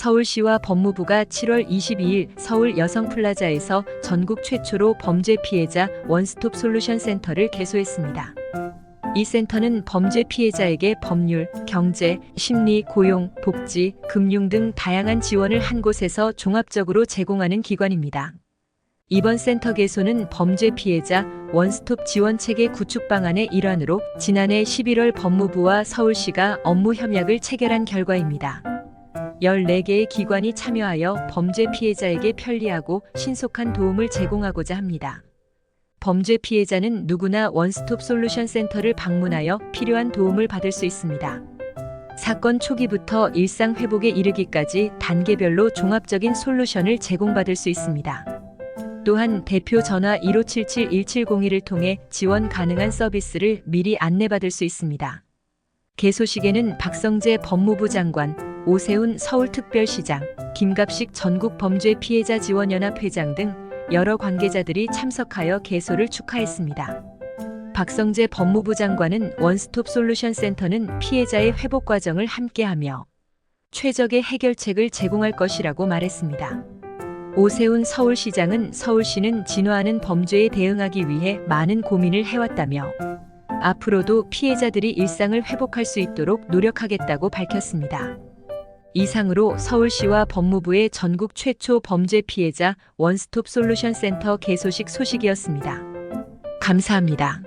서울시와 법무부가 7월 22일 서울 여성플라자에서 전국 최초로 범죄 피해자 원스톱 솔루션 센터를 개소했습니다. 이 센터는 범죄 피해자에게 법률, 경제, 심리, 고용, 복지, 금융 등 다양한 지원을 한 곳에서 종합적으로 제공하는 기관입니다. 이번 센터 개소는 범죄 피해자 원스톱 지원 체계 구축 방안의 일환으로 지난해 11월 법무부와 서울시가 업무 협약을 체결한 결과입니다. 14개의 기관이 참여하여 범죄 피해자에게 편리하고 신속한 도움을 제공하고자 합니다. 범죄 피해자는 누구나 원스톱 솔루션 센터를 방문하여 필요한 도움을 받을 수 있습니다. 사건 초기부터 일상 회복에 이르기까지 단계별로 종합적인 솔루션을 제공받을 수 있습니다. 또한 대표 전화 1577-1701을 통해 지원 가능한 서비스를 미리 안내받을 수 있습니다. 개소식에는 박성재 법무부 장관, 오세훈 서울특별시장, 김갑식 전국범죄피해자지원연합 회장 등 여러 관계자들이 참석하여 개소를 축하했습니다. 박성재 법무부 장관은 원스톱 솔루션 센터는 피해자의 회복 과정을 함께하며 최적의 해결책을 제공할 것이라고 말했습니다. 오세훈 서울시장은 서울시는 진화하는 범죄에 대응하기 위해 많은 고민을 해왔다며 앞으로도 피해자들이 일상을 회복할 수 있도록 노력하겠다고 밝혔습니다. 이상으로 서울시와 법무부의 전국 최초 범죄 피해자 원스톱 솔루션 센터 개소식 소식이었습니다. 감사합니다.